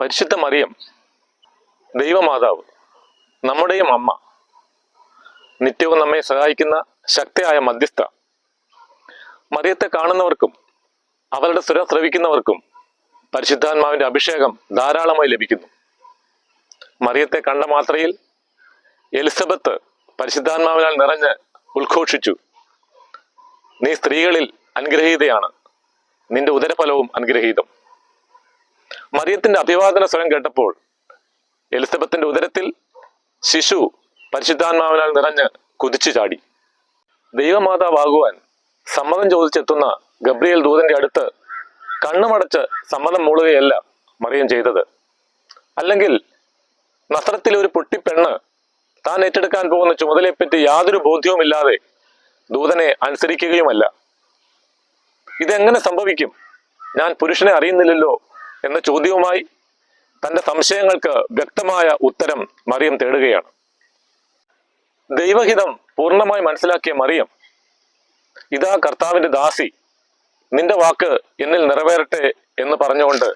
പരിശുദ്ധ മറിയം ദൈവമാതാവ് നമ്മുടെയും അമ്മ നിത്യവും നമ്മെ സഹായിക്കുന്ന ശക്തിയായ മധ്യസ്ഥ. മറിയത്തെ കാണുന്നവർക്കും അവരുടെ സ്വരം ശ്രവിക്കുന്നവർക്കും പരിശുദ്ധാത്മാവിന്റെ അഭിഷേകം ധാരാളമായി ലഭിക്കുന്നു. മറിയത്തെ കണ്ട മാത്രയിൽ എലിസബത്ത് പരിശുദ്ധാത്മാവിനാൽ നിറഞ്ഞ് ഉദ്ഘോഷിച്ചു. നീ സ്ത്രീകളിൽ അനുഗ്രഹീതയാണ്. നിന്റെ ഉദരഫലവും അനുഗ്രഹീതം. മറിയത്തിന്റെ അഭിവാദന സ്വരം കേട്ടപ്പോൾ എലിസബത്തിന്റെ ഉദരത്തിൽ ശിശു പരിശുദ്ധാത്മാവിനാൽ നിറഞ്ഞ് കുതിച്ചു ചാടി. ദൈവമാതാവാകുവാൻ സമ്മതം ചോദിച്ചെത്തുന്ന ഗബ്രിയേൽ ദൂതന്റെ അടുത്ത് കണ്ണുമടച്ച് സമ്മതം മൂളുകയല്ല മറിയം ചെയ്തത്. അല്ലെങ്കിൽ നസ്രത്തിലെ ഒരു പൊട്ടിപ്പെണ്ണ് താൻ ഏറ്റെടുക്കാൻ പോകുന്ന ചുമതലയെപ്പറ്റി യാതൊരു ബോധ്യവുമില്ലാതെ ദൂതനെ അനുസരിക്കുകയുമല്ല. ഇതെങ്ങനെ സംഭവിക്കും? ഞാൻ പുരുഷനെ അറിയുന്നില്ലല്ലോ എന്ന ചോദ്യവുമായി തന്റെ സംശയങ്ങൾക്ക് വ്യക്തമായ ഉത്തരം മറിയം തേടുകയാണ്. ദൈവഹിതം പൂർണമായി മനസ്സിലാക്കിയ മറിയം ഇതാ കർത്താവിന്റെ ദാസി നിന്റെ വാക്ക് എന്നിൽ നിറവേറട്ടെ എന്ന് പറഞ്ഞുകൊണ്ട്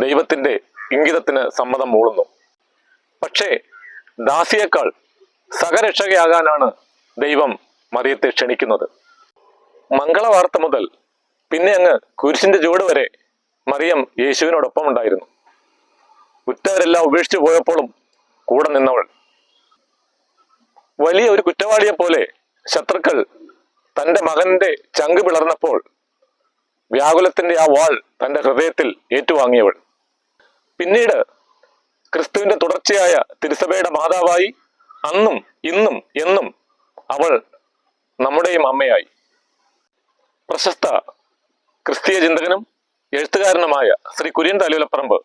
ദൈവത്തിന്റെ ഇംഗിതത്തിന് സമ്മതം മൂളുന്നു. പക്ഷേ ദാസിയേക്കാൾ സഹരക്ഷകയാകാനാണ് ദൈവം മറിയത്തെ ക്ഷണിക്കുന്നത്. മംഗളവാർത്ത മുതൽ പിന്നെ അങ്ങ് കുരിശിന്റെ ചുവട് വരെ മറിയം യേശുവിനോടൊപ്പം ഉണ്ടായിരുന്നു ഉറ്റവരെല്ലാം ഉപേക്ഷിച്ചു പോയപ്പോഴും കൂടെ നിന്നവൾ. വലിയ ഒരു കുറ്റവാളിയെ പോലെ ശത്രുക്കൾ തന്റെ മകന്റെ ചങ്ക് പിളർന്നപ്പോൾ വ്യാകുലത്തിന്റെ ആ വാൾ തന്റെ ഹൃദയത്തിൽ ഏറ്റുവാങ്ങിയവൾ. പിന്നീട് ക്രിസ്തുവിന്റെ തുടർച്ചയായ തിരുസഭയുടെ മാതാവായി അന്നും ഇന്നും എന്നും അവൾ നമ്മുടെയും അമ്മയായി. പ്രശസ്ത ക്രിസ്തീയ ചിന്തകനും എഴുത്തുകാരനുമായ ശ്രീ കുര്യൻ തലയിലപ്പറമ്പ്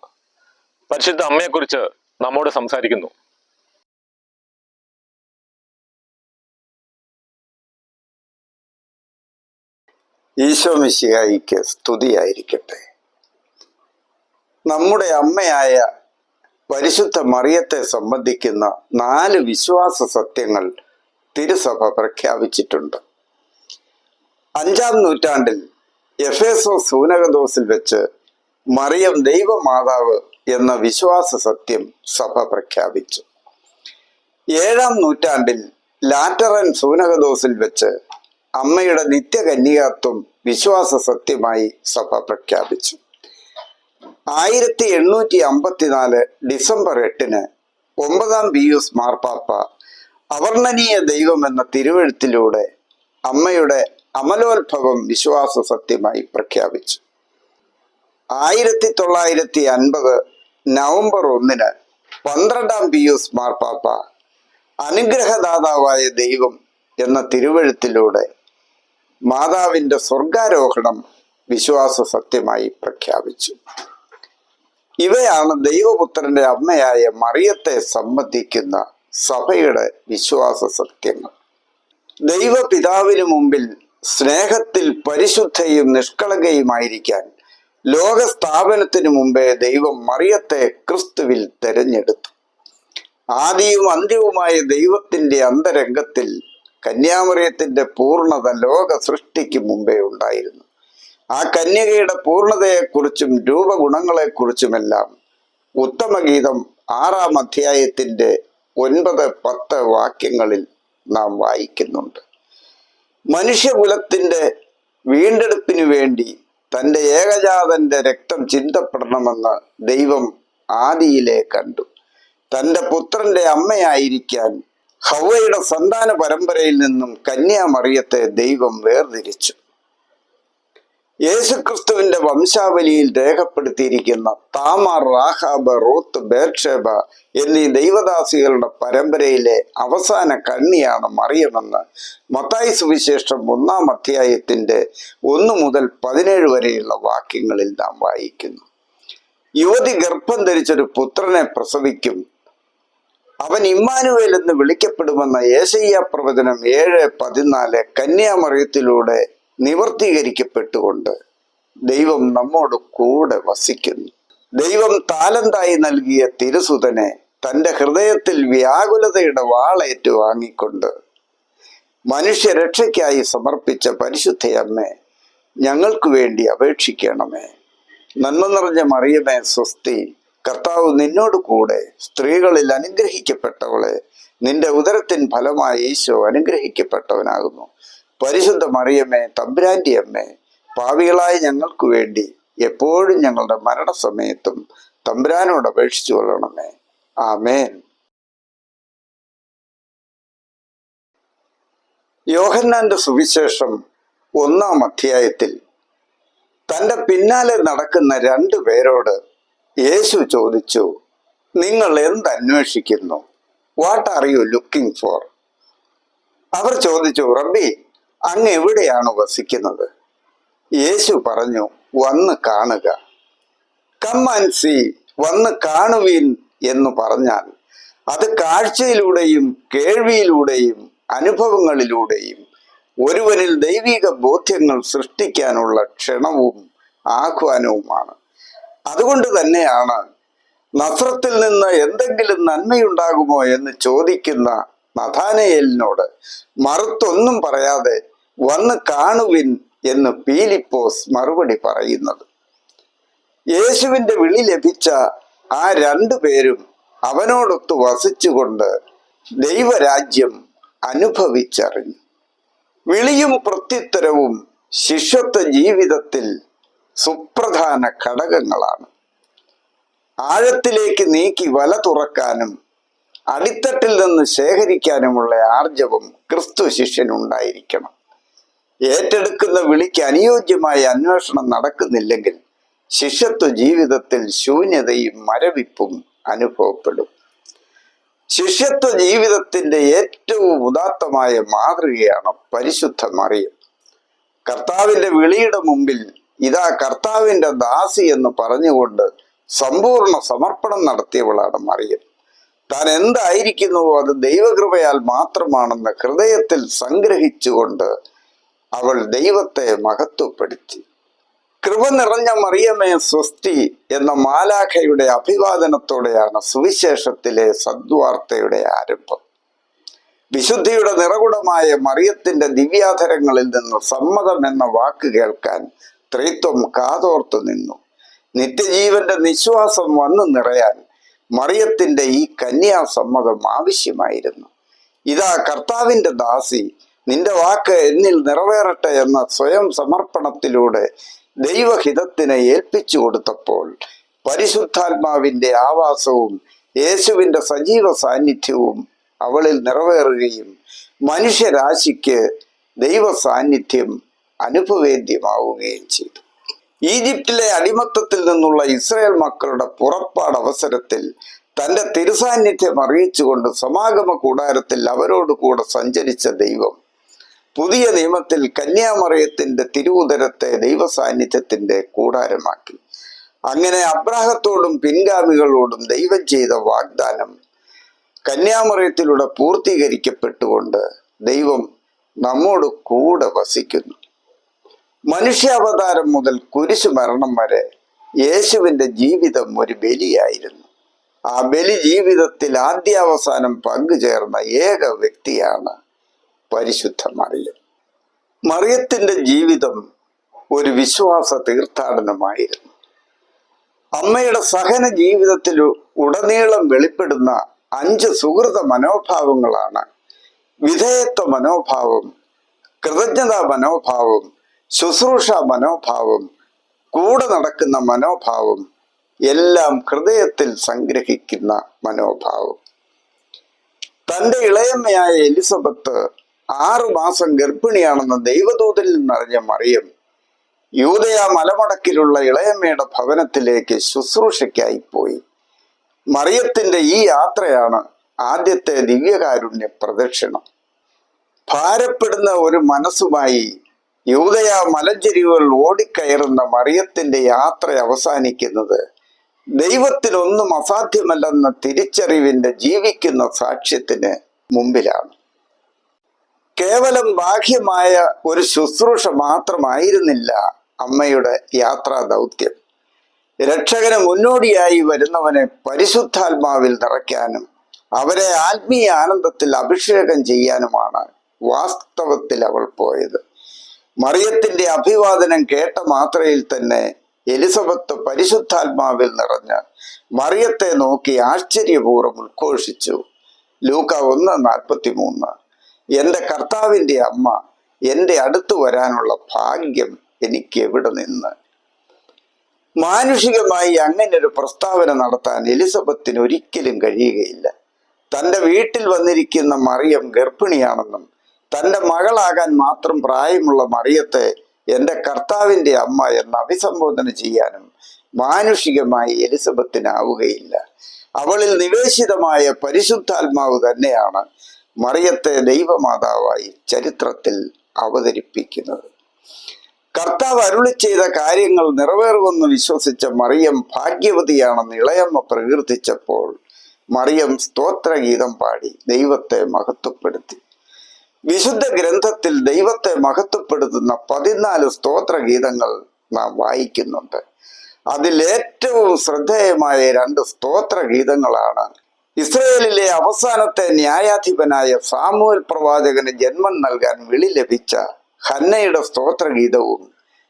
പരിശുദ്ധ അമ്മയെക്കുറിച്ച് നമ്മോട് സംസാരിക്കുന്നു. ഈശോ മിശിഹായിക്ക് സ്തുതിയായിരിക്കട്ടെ. നമ്മുടെ അമ്മയായ പരിശുദ്ധ മറിയത്തെ സംബന്ധിക്കുന്ന നാല് വിശ്വാസ സത്യങ്ങൾ തിരുസഭ പ്രഖ്യാപിച്ചിട്ടുണ്ട്. അഞ്ചാം നൂറ്റാണ്ടിൽ എഫേസോ സൂനകദോസിൽ വെച്ച് മറിയം ദൈവമാതാവ് എന്ന വിശ്വാസ സത്യം സഭ പ്രഖ്യാപിച്ചു. ഏഴാം നൂറ്റാണ്ടിൽ ലാറ്ററൻ സൂനകദോസിൽ വെച്ച് അമ്മയുടെ നിത്യകന്യകത്വം വിശ്വാസ സത്യമായി സഭ പ്രഖ്യാപിച്ചു. ആയിരത്തി എണ്ണൂറ്റി അമ്പത്തിനാല് ഡിസംബർ എട്ടിന് ഒമ്പതാം പിയൂസ് മാർപ്പാപ്പ അവർണനീയ ദൈവം എന്ന തിരുവഴുത്തിലൂടെ അമ്മയുടെ അമലോത്ഭവം വിശ്വാസ സത്യമായി പ്രഖ്യാപിച്ചു. ആയിരത്തി തൊള്ളായിരത്തി അൻപത് നവംബർ ഒന്നിന് പന്ത്രണ്ടാം പിയൂസ് മാർപ്പാപ്പ അനുഗ്രഹദാതാവായ ദൈവം എന്ന തിരുവഴുത്തിലൂടെ മാതാവിന്റെ സ്വർഗാരോഹണം വിശ്വാസ സത്യമായി പ്രഖ്യാപിച്ചു. ഇവയാണ് ദൈവപുത്രന്റെ അമ്മയായ മറിയത്തെ സംബന്ധിക്കുന്ന സഭയുടെ വിശ്വാസ സത്യങ്ങൾ. ദൈവപിതാവിന് മുമ്പിൽ സ്നേഹത്തിൽ പരിശുദ്ധയും നിഷ്കളങ്കയുമായിരിക്കാൻ ലോക സ്ഥാപനത്തിനു മുമ്പേ ദൈവം മറിയത്തെ ക്രിസ്തുവിൽ തെരഞ്ഞെടുത്തു. ആദിയും അന്ത്യവുമായ ദൈവത്തിന്റെ അന്തരംഗത്തിൽ കന്യാമറിയത്തിന്റെ പൂർണത ലോക സൃഷ്ടിക്ക് മുമ്പേ ഉണ്ടായിരുന്നു. ആ കന്യകയുടെ പൂർണതയെക്കുറിച്ചും രൂപഗുണങ്ങളെക്കുറിച്ചുമെല്ലാം ഉത്തമഗീതം ആറാം അധ്യായത്തിന്റെ ഒൻപത് പത്ത് വാക്യങ്ങളിൽ നാം വായിക്കുന്നുണ്ട്. മനുഷ്യകുലത്തിന്റെ വീണ്ടെടുപ്പിനു വേണ്ടി തന്റെ ഏകജാതന്റെ രക്തം ചിന്തപ്പെടണമെന്ന് ദൈവം ആദിയിലെ കണ്ടു. തന്റെ പുത്രന്റെ അമ്മയായിരിക്കാൻ ഹൗവയുടെ സന്താന പരമ്പരയിൽ നിന്നും കന്യാമറിയത്തെ ദൈവം വേർതിരിച്ചു. യേശുക്രിസ്തുവിന്റെ വംശാവലിയിൽ രേഖപ്പെടുത്തിയിരിക്കുന്ന താമർ റാഹാബ് റൂത്ത് ബേർഷേബ എന്നീ ദൈവദാസികളുടെ പരമ്പരയിലെ അവസാന കണ്ണിയാണ് മറിയമെന്ന് മത്തായി സുവിശേഷം ഒന്നാം അധ്യായത്തിന്റെ ഒന്ന് മുതൽ പതിനേഴ് വരെയുള്ള വാക്യങ്ങളിൽ നാം വായിക്കുന്നു. യുവതി ഗർഭം ധരിച്ചൊരു പുത്രനെ പ്രസവിക്കും. അവൻ ഇമ്മാനുവേൽ എന്ന് വിളിക്കപ്പെടുമെന്ന ഏശയ്യ പ്രവചനം ഏഴ് പതിനാല് കന്യാമറിയത്തിലൂടെ നിവർത്തീകരിക്കപ്പെട്ടുകൊണ്ട് ദൈവം നമ്മോട് കൂടെ വസിക്കുന്നു. ദൈവം താലന്തായി നൽകിയ തിരുസുതനെ തന്റെ ഹൃദയത്തിൽ വ്യാകുലതയുടെ വാളേറ്റു വാങ്ങിക്കൊണ്ട് മനുഷ്യരക്ഷയ്ക്കായി സമർപ്പിച്ച പരിശുദ്ധയമ്മേ ഞങ്ങൾക്ക് വേണ്ടി അപേക്ഷിക്കണമേ. നന്മ നിറഞ്ഞ മറിയമേ സ്വസ്തി കർത്താവ് നിന്നോട് കൂടെ സ്ത്രീകളിൽ അനുഗ്രഹിക്കപ്പെട്ടവളെ നിന്റെ ഉദരത്തിൻ ഫലമായി ഈശോ അനുഗ്രഹിക്കപ്പെട്ടവനാകുന്നു. പരിശുദ്ധ മറിയമ്മേ തമ്പുരാന്റെ അമ്മേ പാവികളായ ഞങ്ങൾക്ക് വേണ്ടി എപ്പോഴും ഞങ്ങളുടെ മരണസമയത്തും തമ്പുരാനോട് അപേക്ഷിച്ചു കൊള്ളണമേ. ആമേൻ. യോഹന്നാന്റെ സുവിശേഷം ഒന്നാം അധ്യായത്തിൽ തന്റെ പിന്നാലെ നടക്കുന്ന രണ്ടു പേരോട് യേശു ചോദിച്ചു നിങ്ങൾ എന്ത് അന്വേഷിക്കുന്നു? What are you looking for അവർ ചോദിച്ചു റബ്ബി അങ്ങ് എവിടെയാണ് വസിക്കുന്നത്? യേശു പറഞ്ഞു വന്ന് കാണുക. കം ആൻഡ് സി വന്ന് കാണുവീൻ എന്ന് പറഞ്ഞാൽ അത് കാഴ്ചയിലൂടെയും കേൾവിയിലൂടെയും അനുഭവങ്ങളിലൂടെയും ഒരുവനിൽ ദൈവിക ബോധ്യങ്ങൾ സൃഷ്ടിക്കാനുള്ള ക്ഷണവും ആഹ്വാനവുമാണ്. അതുകൊണ്ട് തന്നെയാണ് നസ്രത്തിൽ നിന്ന് എന്തെങ്കിലും നന്മയുണ്ടാകുമോ എന്ന് ചോദിക്കുന്ന നഥാനയേലിനോട് മറുത്തൊന്നും പറയാതെ വന്ന് കാണുവിൻ എന്ന് പീലിപ്പോസ് മറുപടി പറയുന്നത്. യേശുവിന്റെ വിളി ലഭിച്ച ആ രണ്ടു പേരും അവനോടൊത്ത് വസിച്ചുകൊണ്ട് ദൈവരാജ്യം അനുഭവിച്ചറിഞ്ഞു. വിളിയും പ്രത്യുത്തരവും ശിഷ്യത്വ ജീവിതത്തിൽ സുപ്രധാന ഘടകങ്ങളാണ്. ആഴത്തിലേക്ക് നീക്കി വല തുറക്കാനും അടിത്തട്ടിൽ നിന്ന് ശേഖരിക്കാനുമുള്ള ആർജവം ക്രിസ്തു ശിഷ്യനുണ്ടായിരിക്കണം. ഏറ്റെടുക്കുന്ന വിളിക്ക് അനുയോജ്യമായ അന്വേഷണം നടക്കുന്നില്ലെങ്കിൽ ശിഷ്യത്വ ജീവിതത്തിൽ ശൂന്യതയും മരവിപ്പും അനുഭവപ്പെടും. ശിഷ്യത്വ ജീവിതത്തിന്റെ ഏറ്റവും ഉദാത്തമായ മാതൃകയാണ് പരിശുദ്ധ മറിയം. കർത്താവിന്റെ വിളിയുടെ മുമ്പിൽ ഇതാ കർത്താവിന്റെ ദാസി എന്ന് പറഞ്ഞുകൊണ്ട് സമ്പൂർണ സമർപ്പണം നടത്തിയവളാണ് മറിയം. താൻ എന്തായിരിക്കുന്നുവോ അത് ദൈവകൃപയാൽ മാത്രമാണെന്ന് ഹൃദയത്തിൽ സംഗ്രഹിച്ചുകൊണ്ട് അവൾ ദൈവത്തെ മഹത്വപ്പെടുത്തി. കൃപ നിറഞ്ഞ മറിയമേ സ്വസ്തി എന്ന മാലാഖയുടെ അഭിവാദനത്തോടെയാണ് സുവിശേഷത്തിലെ സദ്വാർത്തയുടെ ആരംഭം. വിശുദ്ധിയുടെ നിറകുടമായ മറിയത്തിന്റെ ദിവ്യാധരങ്ങളിൽ നിന്ന് സമ്മതം എന്ന വാക്ക് കേൾക്കാൻ ത്രിത്വം കാതോർത്തു നിന്നു. നിത്യജീവന്റെ നിശ്വാസം വന്നു നിറയാൻ മറിയത്തിന്റെ ഈ കന്യാസമ്മതം ആവശ്യമായിരുന്നു. ഇതാ കർത്താവിന്റെ ദാസി നിന്റെ വാക്ക് എന്നിൽ നിറവേറട്ടെ എന്ന സ്വയം സമർപ്പണത്തിലൂടെ ദൈവഹിതത്തിനെ ഏൽപ്പിച്ചു കൊടുത്തപ്പോൾ പരിശുദ്ധാത്മാവിന്റെ ആവാസവും യേശുവിന്റെ സജീവ സാന്നിധ്യവും അവളിൽ നിറവേറുകയും മനുഷ്യരാശിക്ക് ദൈവ സാന്നിധ്യം അനുഭവേദ്യമാവുകയും ചെയ്തു. ഈജിപ്തിലെ അടിമത്തത്തിൽ നിന്നുള്ള ഇസ്രായേൽ മക്കളുടെ പുറപ്പാട് അവസരത്തിൽ തന്റെ തിരുസാന്നിധ്യം അറിയിച്ചുകൊണ്ട് സമാഗമ കൂടാരത്തിൽ അവരോട് കൂടെ സഞ്ചരിച്ച ദൈവം പുതിയ നിയമത്തിൽ കന്യാമറിയത്തിന്റെ തിരുവുദരത്തെ ദൈവസാന്നിധ്യത്തിന്റെ കൂടാരമാക്കി. അങ്ങനെ അബ്രാഹത്തോടും പിൻഗാമികളോടും ദൈവം ചെയ്ത വാഗ്ദാനം കന്യാമറിയത്തിലൂടെ പൂർത്തീകരിക്കപ്പെട്ടുകൊണ്ട് ദൈവം നമ്മോട് കൂടെ വസിക്കുന്നു. മനുഷ്യാവതാരം മുതൽ കുരിശു മരണം വരെ യേശുവിന്റെ ജീവിതം ഒരു ബലിയായിരുന്നു. ആ ബലി ജീവിതത്തിൽ ആദ്യാവസാനം പങ്കുചേർന്ന ഏക വ്യക്തിയാണ് പരിശുദ്ധ മറിയം മറിയത്തിന്റെ ജീവിതം ഒരു വിശ്വാസ തീർത്ഥാടനമായിരുന്നു അമ്മയുടെ സഹന ജീവിതത്തിൽ ഉടനീളം വെളിപ്പെടുന്ന അഞ്ച് സുഹൃത മനോഭാവങ്ങളാണ്. വിധേയത്വ മനോഭാവം കൃതജ്ഞതാ മനോഭാവം ശുശ്രൂഷ മനോഭാവം കൂടെ നടക്കുന്ന മനോഭാവം എല്ലാം ഹൃദയത്തിൽ സംഗ്രഹിക്കുന്ന മനോഭാവം. തന്റെ ഇളയമ്മയായ എലിസബത്ത് ആറു മാസം ഗർഭിണിയാണെന്ന് ദൈവദൂതിൽ നിന്നറിഞ്ഞ മറിയം യൂതയ മലമടക്കിലുള്ള ഇളയമ്മയുടെ ഭവനത്തിലേക്ക് ശുശ്രൂഷയ്ക്കായി പോയി. മറിയത്തിന്റെ ഈ യാത്രയാണ് ആദ്യത്തെ ദിവ്യകാരുണ്യ പ്രദക്ഷിണം. ഭാരപ്പെടുന്ന ഒരു മനസ്സുമായി യൂതയ മലഞ്ചെരിവുകൾ ഓടിക്കയറുന്ന മറിയത്തിന്റെ യാത്ര അവസാനിക്കുന്നത് ദൈവത്തിനൊന്നും അസാധ്യമല്ലെന്ന തിരിച്ചറിവിന്റെ ജീവിക്കുന്ന സാക്ഷ്യത്തിന് മുമ്പിലാണ്. കേവലം ബാഹ്യമായ ഒരു ശുശ്രൂഷ മാത്രമായിരുന്നില്ല അമ്മയുടെ യാത്രാ ദൗത്യം. രക്ഷകന് മുന്നോടിയായി വരുന്നവനെ പരിശുദ്ധാത്മാവിൽ നിറയ്ക്കാനും അവരെ ആത്മീയ ആനന്ദത്തിൽ അഭിഷേകം ചെയ്യാനുമാണ് വാസ്തവത്തിൽ അവൾ പോയത്. മറിയത്തിന്റെ അഭിവാദനം കേട്ട മാത്രയിൽ തന്നെ എലിസബത്ത് പരിശുദ്ധാത്മാവിൽ നിറഞ്ഞ് മറിയത്തെ നോക്കി ആശ്ചര്യപൂർവം ഉദ്ഘോഷിച്ചു. ലൂക്ക ഒന്ന് നാൽപ്പത്തി മൂന്ന് എന്റെ കർത്താവിന്റെ അമ്മ എന്റെ അടുത്ത് വരാനുള്ള ഭാഗ്യം എനിക്ക് എവിടെ നിന്ന്? മാനുഷികമായി അങ്ങനെ ഒരു പ്രസ്താവന നടത്താൻ എലിസബത്തിന് ഒരിക്കലും കഴിയുകയില്ല. തന്റെ വീട്ടിൽ വന്നിരിക്കുന്ന മറിയം ഗർഭിണിയാണെന്നും തന്റെ മകളാകാൻ മാത്രം പ്രായമുള്ള മറിയത്തെ എന്റെ കർത്താവിന്റെ അമ്മ എന്ന് അഭിസംബോധന ചെയ്യാനും മാനുഷികമായി എലിസബത്തിനാവുകയില്ല. അവളിൽ നിവേശിതമായ പരിശുദ്ധാത്മാവ് തന്നെയാണ് മറിയത്തെ ദൈവമാതാവായി ചരിത്രത്തിൽ അവതരിപ്പിക്കുന്നത്. കർത്താവ് അരുളി ചെയ്ത കാര്യങ്ങൾ നിറവേറുമെന്ന് വിശ്വസിച്ച മറിയം ഭാഗ്യവതിയാണെന്ന് ഇളയമ്മ പ്രകീർത്തിച്ചപ്പോൾ മറിയം സ്തോത്രഗീതം പാടി ദൈവത്തെ മഹത്വപ്പെടുത്തി. വിശുദ്ധ ഗ്രന്ഥത്തിൽ ദൈവത്തെ മഹത്വപ്പെടുത്തുന്ന പതിനാല് സ്തോത്രഗീതങ്ങൾ നാം വായിക്കുന്നുണ്ട്. അതിലേറ്റവും ശ്രദ്ധേയമായ രണ്ട് സ്തോത്രഗീതങ്ങളാണ് ഇസ്രയേലിലെ അവസാനത്തെ ന്യായാധിപനായ സാമുവൽ പ്രവാചകന് ജന്മം നൽകാൻ വിളി ലഭിച്ച ഹന്നയുടെ സ്തോത്രഗീതവും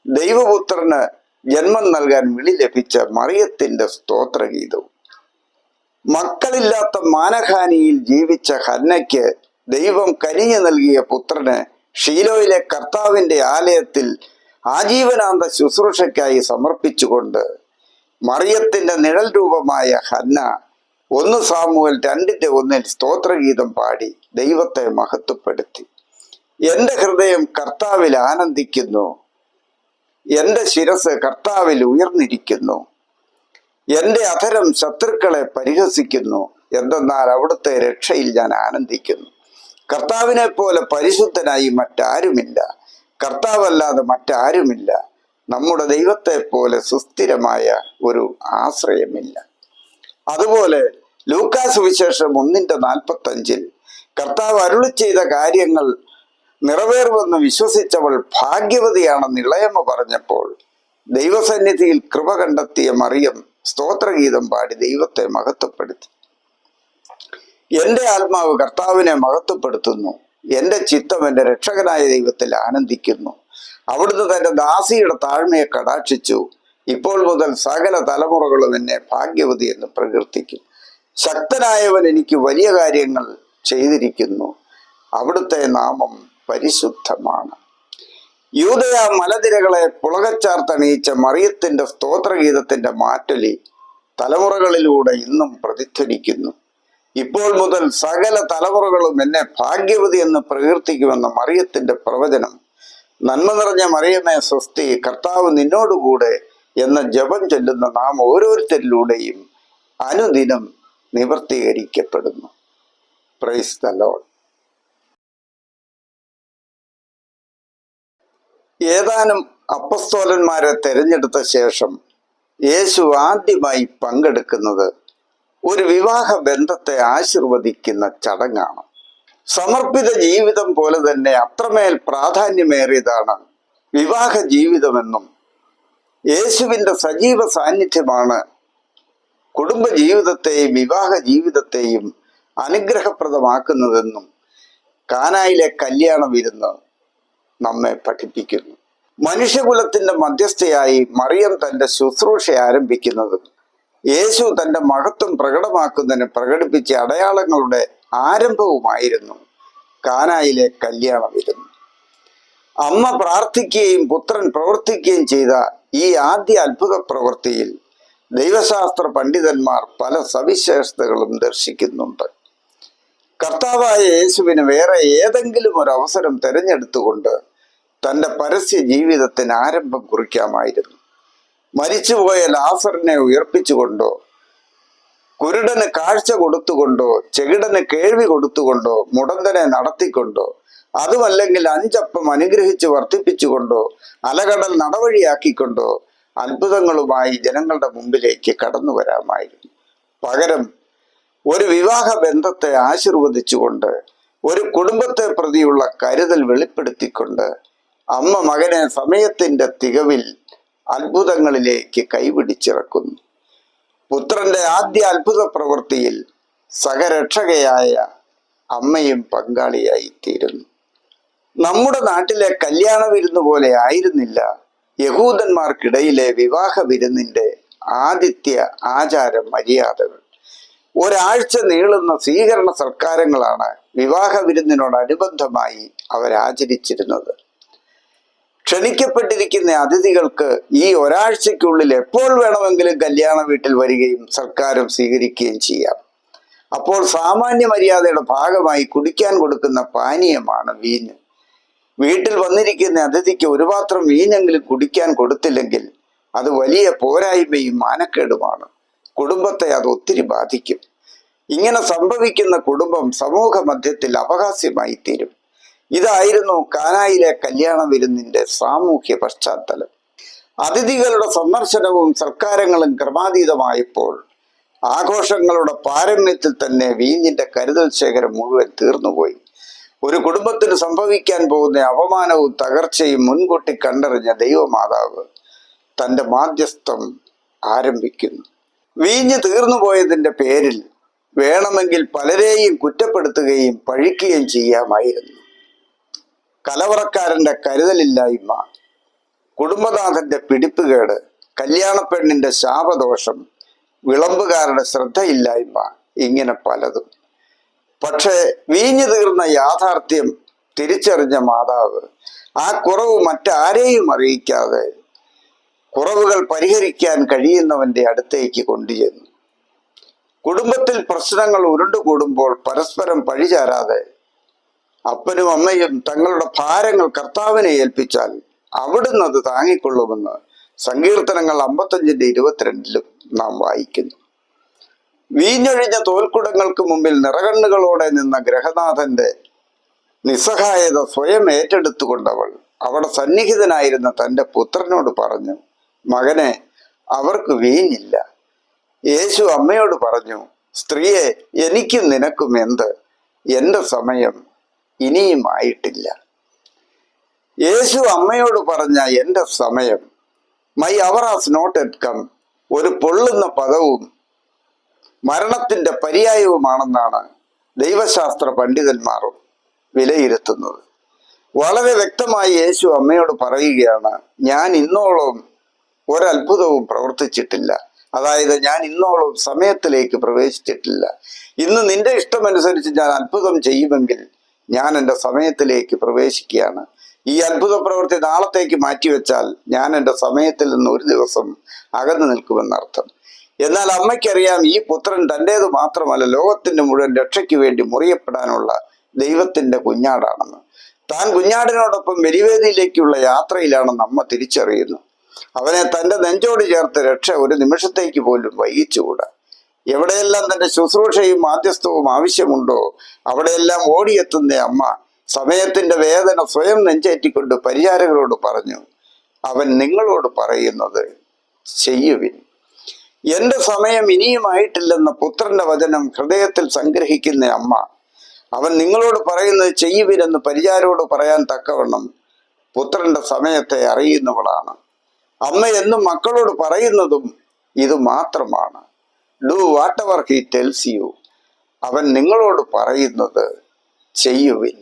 ദൈവപുത്രന് ജന്മം നൽകാൻ വിളി ലഭിച്ച മറിയത്തിന്റെ സ്തോത്രഗീതവും. മക്കളില്ലാത്ത മാനഹാനിയിൽ ജീവിച്ച ഹന്നയ്ക്ക് ദൈവം കനിഞ്ഞു നൽകിയ പുത്രന് ഷീലോയിലെ കർത്താവിന്റെ ആലയത്തിൽ ആജീവനാന്ത ശുശ്രൂഷയ്ക്കായി സമർപ്പിച്ചുകൊണ്ട് മറിയത്തിന്റെ നിഴൽ രൂപമായ ഹന്ന ഒന്ന് സാമുവൽ രണ്ടിന്റെ ഒന്നിൽ സ്തോത്രഗീതം പാടി ദൈവത്തെ മഹത്വപ്പെടുത്തി. എന്റെ ഹൃദയം കർത്താവിൽ ആനന്ദിക്കുന്നു. എന്റെ ശിരസ് കർത്താവിൽ ഉയർന്നിരിക്കുന്നു. എന്റെ അധരം ശത്രുക്കളെ പരിഹസിക്കുന്നു. എന്തെന്നാൽ അവിടുത്തെ രക്ഷയിൽ ഞാൻ ആനന്ദിക്കുന്നു. കർത്താവിനെ പോലെ പരിശുദ്ധനായി മറ്റാരുമില്ല. കർത്താവല്ലാതെ മറ്റാരുമില്ല. നമ്മുടെ ദൈവത്തെ പോലെ സുസ്ഥിരമായ ഒരു ആശ്രയമില്ല. അതുപോലെ ലൂക്കാസ് സുവിശേഷം ഒന്നിന്റെ നാൽപ്പത്തഞ്ചിൽ കർത്താവ് അരുളി ചെയ്ത കാര്യങ്ങൾ നിറവേറുമെന്ന് വിശ്വസിച്ചവൾ ഭാഗ്യവതിയാണെന്ന് ഇളയമ്മ പറഞ്ഞപ്പോൾ ദൈവസന്നിധിയിൽ കൃപ കണ്ടെത്തിയ മറിയം സ്തോത്രഗീതം പാടി ദൈവത്തെ മഹത്വപ്പെടുത്തി. എന്റെ ആത്മാവ് കർത്താവിനെ മഹത്വപ്പെടുത്തുന്നു. എന്റെ ചിത്തം എന്റെ രക്ഷകനായ ദൈവത്തിൽ ആനന്ദിക്കുന്നു. അവിടുന്ന് തന്റെ ദാസിയുടെ താഴ്മയെ കടാക്ഷിച്ചു. ഇപ്പോൾ മുതൽ സകല തലമുറകളും എന്നെ ഭാഗ്യവതി എന്ന് പ്രകീർത്തിക്കും. ശക്തനായവൻ എനിക്ക് വലിയ കാര്യങ്ങൾ ചെയ്തിരിക്കുന്നു. അവിടുത്തെ നാമം പരിശുദ്ധമാണ്. യൂതയ മലതിരകളെ പുളകച്ചാർത്തണിയിച്ച മറിയത്തിന്റെ സ്തോത്രഗീതത്തിന്റെ മാറ്റലി തലമുറകളിലൂടെ ഇന്നും പ്രതിധ്വനിക്കുന്നു. ഇപ്പോൾ മുതൽ സകല തലമുറകളും എന്നെ ഭാഗ്യവതി എന്ന് പ്രകീർത്തിക്കുമെന്ന മറിയത്തിന്റെ പ്രവചനം. നന്മ നിറഞ്ഞ മറിയമേ സ്വസ്തി കർത്താവ് നിന്നോടുകൂടെ എന്ന ജപം ചൊല്ലുന്ന നാം ഓരോരുത്തരിലൂടെയും അനുദിനം നിവർത്തീകരിക്കപ്പെടുന്നു. പ്രൈസ് ദ ഏതാനും അപ്പസ്തോലന്മാരെ തെരഞ്ഞെടുത്ത ശേഷം യേശു ആദ്യമായി പങ്കെടുക്കുന്നത് ഒരു വിവാഹ ബന്ധത്തെ ആശീർവദിക്കുന്ന ചടങ്ങാണ്. സമർപ്പിത ജീവിതം പോലെ തന്നെ അത്രമേൽ പ്രാധാന്യമേറിയതാണ് വിവാഹ ജീവിതമെന്നും യേശുവിന്റെ സജീവ സാന്നിധ്യമാണ് കുടുംബ ജീവിതത്തെയും വിവാഹ ജീവിതത്തെയും അനുഗ്രഹപ്രദമാക്കുന്നതെന്നും കാനായിലെ കല്യാണ വിരുന്ന് നമ്മെ പഠിപ്പിക്കുന്നു. മനുഷ്യകുലത്തിന്റെ മധ്യസ്ഥയായി മറിയം തന്റെ ശുശ്രൂഷ ആരംഭിക്കുന്നതും യേശു തന്റെ മഹത്വം പ്രകടമാക്കുന്നതിന് പ്രകടിപ്പിച്ച അടയാളങ്ങളുടെ ആരംഭവുമായിരുന്നു കാനായിലെ കല്യാണ വിരുന്ന് അമ്മ പ്രാർത്ഥിക്കുകയും പുത്രൻ പ്രവർത്തിക്കുകയും ചെയ്ത ഈ ആദ്യ അത്ഭുത പ്രവൃത്തിയിൽ ദൈവശാസ്ത്ര പണ്ഡിതന്മാർ പല സവിശേഷതകളും ദർശിക്കുന്നുണ്ട്. കർത്താവായ യേശുവിന് വേറെ ഏതെങ്കിലും ഒരു അവസരം തിരഞ്ഞെടുത്തുകൊണ്ട് തന്റെ പരസ്യ ജീവിതത്തിന് ആരംഭം കുറിക്കാമായിരുന്നു. മരിച്ചുപോയ ലാസറിനെ ഉയർപ്പിച്ചുകൊണ്ടോ കുരുടന് കാഴ്ച കൊടുത്തുകൊണ്ടോ ചെകിടന് കേൾവി കൊടുത്തുകൊണ്ടോ മുടന്തനെ നടത്തിക്കൊണ്ടോ അതുമല്ലെങ്കിൽ അഞ്ചപ്പം അനുഗ്രഹിച്ച് വർദ്ധിപ്പിച്ചുകൊണ്ടോ അലകടൽ നടവഴിയാക്കിക്കൊണ്ടോ അത്ഭുതങ്ങളുമായി ജനങ്ങളുടെ മുമ്പിലേക്ക് കടന്നു വരാമായിരുന്നു. പകരം ഒരു വിവാഹ ബന്ധത്തെ ആശീർവദിച്ചുകൊണ്ട് ഒരു കുടുംബത്തെ പ്രതിയുള്ള കരുതൽ വെളിപ്പെടുത്തിക്കൊണ്ട് അമ്മ മകനെ സമയത്തിന്റെ തികവിൽ അത്ഭുതങ്ങളിലേക്ക് കൈപിടിച്ചിറക്കുന്നു. പുത്രന്റെ ആദ്യ അത്ഭുത പ്രവൃത്തിയിൽ സഹരക്ഷകയായ അമ്മയും പങ്കാളിയായി തീരുന്നു നമ്മുടെ നാട്ടിലെ കല്യാണ വിരുന്ന് പോലെ ആയിരുന്നില്ല യഹൂദന്മാർക്കിടയിലെ വിവാഹ വിരുന്നിന്റെ ആദിത്യ ആചാര മര്യാദകൾ. ഒരാഴ്ച നീളുന്ന സ്വീകരണ സൽക്കാരങ്ങളാണ് വിവാഹ വിരുന്നിനോടനുബന്ധമായി അവരാചരിച്ചിരുന്നത് ക്ഷണിക്കപ്പെട്ടിരിക്കുന്ന അതിഥികൾക്ക് ഈ ഒരാഴ്ചയ്ക്കുള്ളിൽ എപ്പോൾ വേണമെങ്കിലും കല്യാണ വീട്ടിൽ വരികയും സൽക്കാരം സ്വീകരിക്കുകയും ചെയ്യാം. അപ്പോൾ സാമാന്യ മര്യാദയുടെ ഭാഗമായി കുടിക്കാൻ കൊടുക്കുന്ന പാനീയമാണ് വീഞ്ഞ്. വീട്ടിൽ വന്നിരിക്കുന്ന അതിഥിക്ക് ഒരു പാത്രം വീഞ്ഞെങ്കിലും കുടിക്കാൻ കൊടുത്തില്ലെങ്കിൽ അത് വലിയ പോരായ്മയും മാനക്കേടുമാണ്. കുടുംബത്തെ അത് ഒത്തിരി ബാധിക്കും. ഇങ്ങനെ സംഭവിക്കുന്ന കുടുംബം സമൂഹ മധ്യത്തിൽ അപഹാസ്യമായി തീരും. ഇതായിരുന്നു കാനായിലെ കല്യാണ വിരുന്നിന്റെ സാമൂഹ്യ പശ്ചാത്തലം. അതിഥികളുടെ സന്ദർശനവും സർക്കാരങ്ങളും ക്രമാതീതമായപ്പോൾ ആഘോഷങ്ങളുടെ പാരമ്യത്തിൽ തന്നെ വീഞ്ഞിന്റെ കരുതൽ ശേഖരം മുഴുവൻ തീർന്നുപോയി. ഒരു കുടുംബത്തിന് സംഭവിക്കാൻ പോകുന്ന അപമാനവും തകർച്ചയും മുൻകൂട്ടി കണ്ടറിഞ്ഞ ദൈവമാതാവ് തന്റെ മാധ്യസ്ഥം ആരംഭിക്കുന്നു. വീഞ്ഞ് തീർന്നുപോയതിന്റെ പേരിൽ വേണമെങ്കിൽ പലരെയും കുറ്റപ്പെടുത്തുകയും പഴിക്കുകയും ചെയ്യാമായിരുന്നു. കലവറക്കാരന്റെ കരുതലില്ലായ്മ കുടുംബനാഥന്റെ പിടിപ്പുകേട് കല്യാണപ്പെണ്ണിന്റെ ശാപദോഷം വിളമ്പുകാരുടെ ശ്രദ്ധയില്ലായ്മ ഇങ്ങനെ പലതും. പക്ഷേ വീഞ്ഞു തീർന്ന യാഥാർത്ഥ്യം തിരിച്ചറിഞ്ഞ മാതാവ് ആ കുറവ് മറ്റാരെയും അറിയിക്കാതെ കുറവുകൾ പരിഹരിക്കാൻ കഴിയുന്നവന്റെ അടുത്തേക്ക് കൊണ്ടുചെന്നു. കുടുംബത്തിൽ പ്രശ്നങ്ങൾ ഉരുണ്ടുകൂടുമ്പോൾ പരസ്പരം പഴിചാരാതെ അപ്പനും അമ്മയും തങ്ങളുടെ ഭാരങ്ങൾ കർത്താവിനെ ഏൽപ്പിച്ചാൽ അവിടുന്ന് അത് താങ്ങിക്കൊള്ളുമെന്ന് സങ്കീർത്തനങ്ങൾ അമ്പത്തഞ്ചിന്റെ ഇരുപത്തിരണ്ടിലും നാം വായിക്കുന്നു. വീഞ്ഞൊഴിഞ്ഞ തോൽക്കുടങ്ങൾക്ക് മുമ്പിൽ നിറകണ്ണുകളോടെ നിന്ന ഗ്രഹനാഥന്റെ നിസ്സഹായത സ്വയം ഏറ്റെടുത്തുകൊണ്ടവൾ അവിടെ സന്നിഹിതനായിരുന്ന തന്റെ പുത്രനോട് പറഞ്ഞു മകനെ അവർക്ക് വീഞ്ഞില്ല. യേശു അമ്മയോട് പറഞ്ഞു സ്ത്രീയെ എനിക്കും നിനക്കും എന്ത്? എന്റെ സമയം ഇനിയും ആയിട്ടില്ല. യേശു അമ്മയോട് പറഞ്ഞ എന്റെ സമയം my hour has not yet come. ഒരു പൊള്ളുന്ന പദവും മരണത്തിന്റെ പര്യായവുമാണെന്നാണ് ദൈവശാസ്ത്ര പണ്ഡിതന്മാർ വിലയിരുത്തുന്നത്. വളരെ വ്യക്തമായി യേശു അമ്മയോട് പറയുകയാണ് ഞാൻ ഇന്നോളം ഒരത്ഭുതവും പ്രവർത്തിച്ചിട്ടില്ല. അതായത് ഞാൻ ഇന്നോളം സമയത്തിലേക്ക് പ്രവേശിച്ചിട്ടില്ല. ഇന്ന് നിന്റെ ഇഷ്ടമനുസരിച്ച് ഞാൻ അത്ഭുതം ചെയ്യുമെങ്കിൽ ഞാൻ എന്റെ സമയത്തിലേക്ക് പ്രവേശിക്കുകയാണ്. ഈ അത്ഭുത പ്രവൃത്തി നാളത്തേക്ക് മാറ്റിവെച്ചാൽ ഞാൻ എന്റെ സമയത്തിൽ നിന്ന് ഒരു ദിവസം അകന്നു നിൽക്കുമെന്നർത്ഥം. എന്നാൽ അമ്മയ്ക്കറിയാം ഈ പുത്രൻ തന്റേത് മാത്രമല്ല ലോകത്തിന്റെ മുഴുവൻ രക്ഷയ്ക്ക് വേണ്ടി മുറിയപ്പെടാനുള്ള ദൈവത്തിന്റെ കുഞ്ഞാടാണെന്ന്. താൻ കുഞ്ഞാടിനോടൊപ്പം ബലിവേദിയിലേക്കുള്ള യാത്രയിലാണെന്ന് അമ്മ തിരിച്ചറിയുന്നു. അവനെ തന്റെ നെഞ്ചോട് ചേർത്ത് രക്ഷ ഒരു നിമിഷത്തേക്ക് പോലും വൈകിച്ചുകൂടാ എവിടെയെല്ലാം തന്റെ ശുശ്രൂഷയും മാധ്യസ്ഥവും ആവശ്യമുണ്ടോ അവിടെയെല്ലാം ഓടിയെത്തുന്ന അമ്മ സമയത്തിന്റെ വേദന സ്വയം നെഞ്ചേറ്റിക്കൊണ്ട് പരിചാരകരോട് പറഞ്ഞു അവൻ നിങ്ങളോട് പറയുന്നത് ചെയ്യുവിൻ. എന്റെ സമയം ഇനിയുമായിട്ടില്ലെന്ന പുത്രന്റെ വചനം ഹൃദയത്തിൽ സംഗ്രഹിക്കുന്ന അമ്മ. അവൻ നിങ്ങളോട് പറയുന്നത് ചെയ്യുവിനെന്ന് പരിചാരോട് പറയാൻ തക്കവണ്ണം പുത്രന്റെ സമയത്തെ അറിയുന്നവളാണ്. അമ്മ എന്നും മക്കളോട് പറയുന്നതും ഇത് മാത്രമാണ്. Do whatever he tells you അവൻ നിങ്ങളോട് പറയുന്നത് ചെയ്യുവിൻ.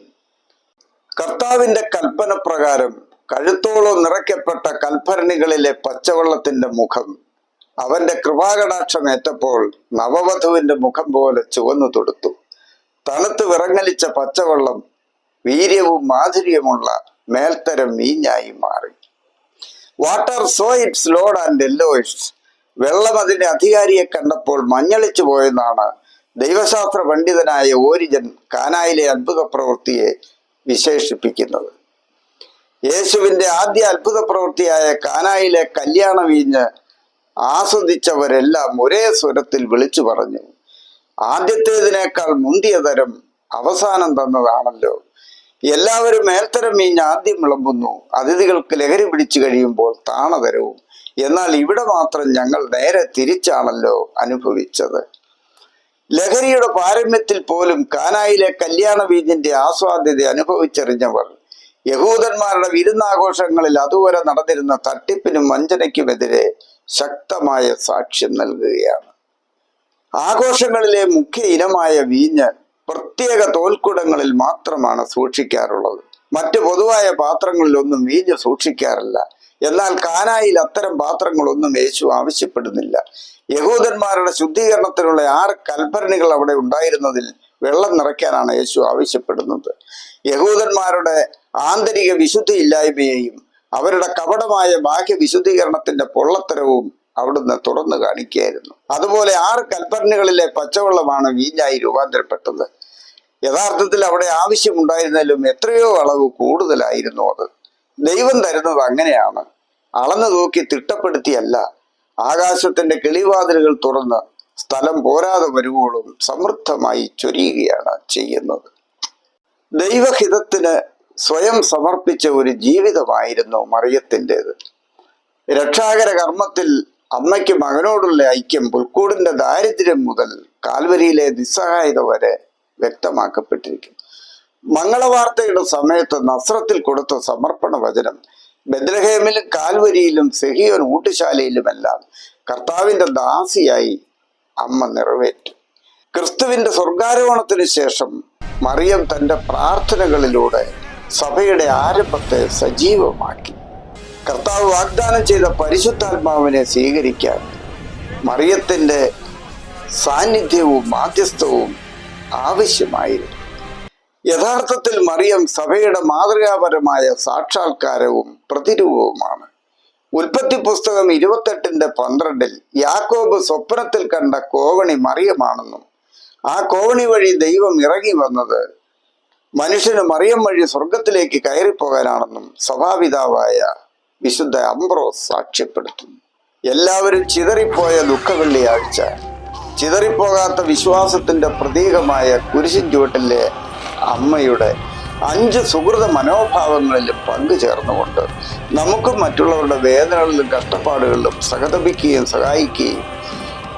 കർത്താവിന്റെ കൽപ്പന പ്രകാരം കഴുത്തോളം നിറയ്ക്കപ്പെട്ട കൽഭരണികളിലെ പച്ചവെള്ളത്തിന്റെ മുഖം അവന്റെ കൃപാകടാക്ഷം ഏറ്റപ്പോൾ നവവധുവിന്റെ മുഖം പോലെ ചുവന്നു തൊടുത്തു. തണുത്ത് വിറങ്ങലിച്ച പച്ചവെള്ളം വീര്യവും മാധുര്യമുള്ള മേൽത്തരം വീഞ്ഞായി മാറി. Water so it's Lord and എല്ലോയിറ്റ്സ് വെള്ളം അതിന്റെ അധികാരിയെ കണ്ടപ്പോൾ മഞ്ഞളിച്ചു പോയെന്നാണ് ദൈവശാസ്ത്ര പണ്ഡിതനായ ഓരിജൻ കാനായിലെ അത്ഭുത പ്രവൃത്തിയെ വിശേഷിപ്പിക്കുന്നത്. യേശുവിന്റെ ആദ്യ അത്ഭുത പ്രവൃത്തിയായ കാനായിലെ കല്യാണ വീഞ്ഞ് ആസ്വദിച്ചവരെല്ലാം ഒരേ സ്വരത്തിൽ വിളിച്ചു പറഞ്ഞു ആദ്യത്തേതിനേക്കാൾ മുന്തിയ തരം അവസാനം തന്നതാണല്ലോ. എല്ലാവരും മേൽത്തരം മീഞ്ഞ് ആദ്യം വിളമ്പുന്നു. അതിഥികൾക്ക് ലഹരി പിടിച്ചു കഴിയുമ്പോൾ താണതരവും. എന്നാൽ ഇവിടെ മാത്രം ഞങ്ങൾ നേരെ തിരിച്ചാണല്ലോ അനുഭവിച്ചത്. ലഹരിയുടെ പാരമ്യത്തിൽ പോലും കാനായിലെ കല്യാണ വീഞ്ഞിന്റെ ആസ്വാദ്യത അനുഭവിച്ചറിഞ്ഞവർ യഹൂദന്മാരുടെ വിരുന്നാഘോഷങ്ങളിൽ അതുവരെ നടന്നിരുന്ന തട്ടിപ്പിനും വഞ്ചനയ്ക്കുമെതിരെ ശക്തമായ സാക്ഷ്യം നൽകുകയാണ്. ആഘോഷങ്ങളിലെ മുഖ്യ ഇനമായ വീഞ്ഞ് പ്രത്യേക തോൽക്കുടങ്ങളിൽ മാത്രമാണ് സൂക്ഷിക്കാറുള്ളത്. മറ്റു പൊതുവായ പാത്രങ്ങളിലൊന്നും വീഞ്ഞ് സൂക്ഷിക്കാറില്ല. എന്നാൽ കാനായിൽ അത്തരം പാത്രങ്ങളൊന്നും യേശു ആവശ്യപ്പെടുന്നില്ല. യഹൂദന്മാരുടെ ശുദ്ധീകരണത്തിനുള്ള ആറ് കൽഭരണികൾ അവിടെ ഉണ്ടായിരുന്നതിൽ വെള്ളം നിറയ്ക്കാനാണ് യേശു ആവശ്യപ്പെടുന്നത്. യഹൂദന്മാരുടെ ആന്തരിക വിശുദ്ധി വിശുദ്ധിയില്ലായ്മയെയും അവരുടെ കപടമായ ബാഹ്യ വിശുദ്ധീകരണത്തിന്റെ പൊള്ളത്തരവും അവിടുന്ന് തുറന്നു കാണിക്കുകയായിരുന്നു. അതുപോലെ ആറ് കൽപ്പറിനുകളിലെ പച്ചവെള്ളമാണ് വീഞ്ഞായി രൂപാന്തരപ്പെട്ടത്. യഥാർത്ഥത്തിൽ അവിടെ ആവശ്യമുണ്ടായിരുന്നാലും എത്രയോ അളവ് കൂടുതലായിരുന്നു അത്. ദൈവം തരുന്നത് അങ്ങനെയാണ്. അളന്നു നോക്കി തിട്ടപ്പെടുത്തിയല്ല. ആകാശത്തിന്റെ കിളിവാതിലുകൾ തുറന്ന് സ്ഥലം പോരാതെ വരുവോളും സമൃദ്ധമായി ചൊരിയുകയാണ് ചെയ്യുന്നത്. ദൈവഹിതത്തിന് സ്വയം സമർപ്പിച്ച ഒരു ജീവിതമായിരുന്നു മറിയത്തിന്റെത്. രക്ഷാകര കർമ്മത്തിൽ അമ്മയ്ക്ക് മകനോടുള്ള ഐക്യം പുൽക്കൂടിന്റെ ദാരിദ്ര്യം മുതൽ കാൽവരിയിലെ നിസ്സഹായത വരെ വ്യക്തമാക്കപ്പെട്ടിരിക്കുന്നു മംഗളവാർത്തയുടെ സമയത്ത് നസ്രത്തിൽ കൊടുത്ത സമർപ്പണ വചനം ബദ്രഹേമിലും കാൽവരിയിലും സെഹിയോൻ ഊട്ടുശാലയിലുമെല്ലാം കർത്താവിന്റെ ദാസിയായി അമ്മ നിറവേറ്റു. ക്രിസ്തുവിന്റെ സ്വർഗാരോഹണത്തിന് ശേഷം മറിയം തന്റെ പ്രാർത്ഥനകളിലൂടെ സഭയുടെ ആരംഭത്തെ സജീവമാക്കി. കർത്താവ് വാഗ്ദാനം ചെയ്ത പരിശുദ്ധാത്മാവിനെ സ്വീകരിക്കാൻ മറിയത്തിന്റെ സാന്നിധ്യവും മാധ്യസ്ഥവും ആവശ്യമായിരുന്നു. യഥാർത്ഥത്തിൽ മറിയം സഭയുടെ മാതൃകാപരമായ സാക്ഷാത്കാരവും പ്രതിരൂപവുമാണ്. ഉൽപ്പത്തി പുസ്തകം ഇരുപത്തെട്ടിന്റെ പന്ത്രണ്ടിൽ യാക്കോബ് സ്വപ്നത്തിൽ കണ്ട കോവണി മറിയമാണെന്നും ആ കോവണി വഴി ദൈവം ഇറങ്ങി വന്നത് മനുഷ്യന് മറിയം വഴി സ്വർഗത്തിലേക്ക് കയറിപ്പോകാനാണെന്നും സഭാപിതാവായ വിശുദ്ധ അംബ്രോസ് സാക്ഷ്യപ്പെടുത്തുന്നു. എല്ലാവരും ചിതറിപ്പോയ ദുഃഖവെള്ളിയാഴ്ച ചിതറിപ്പോകാത്ത വിശ്വാസത്തിന്റെ പ്രതീകമായ കുരിശിൻ ചുവട്ടിലെ അമ്മയുടെ അഞ്ച് സുഹൃത മനോഭാവങ്ങളിലും പങ്കുചേർന്നുകൊണ്ട് നമുക്കും മറ്റുള്ളവരുടെ വേദനകളിലും കഷ്ടപ്പാടുകളിലും സഹതപിക്കുകയും സഹായിക്കുകയും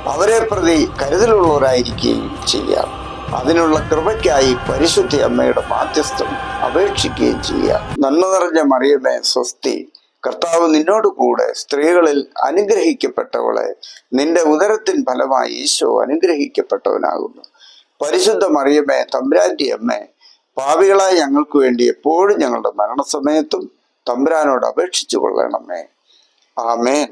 അവരെ പ്രതി കരുതലുള്ളവരായിരിക്കുകയും ചെയ്യാം. അതിനുള്ള കൃപയ്ക്കായി പരിശുദ്ധി അമ്മയുടെ മാധ്യസ്ഥം അപേക്ഷിക്കുകയും ചെയ്യാം നന്മ നിറഞ്ഞ മറിയമേ സ്വസ്തി. കർത്താവ് നിന്നോട് കൂടെ സ്ത്രീകളിൽ അനുഗ്രഹിക്കപ്പെട്ടവളെ നിന്റെ ഉദരത്തിൻ ഫലമായി ഈശോ അനുഗ്രഹിക്കപ്പെട്ടവനാകുന്നു. പരിശുദ്ധ മറിയമേ തമ്പ്രാന്റെ അമ്മേ പാപികളായ ഞങ്ങൾക്ക് വേണ്ടി എപ്പോഴും ഞങ്ങളുടെ മരണസമയത്തും തമ്പുരാനോട് അപേക്ഷിച്ചു കൊള്ളണമേ ആമേൻ.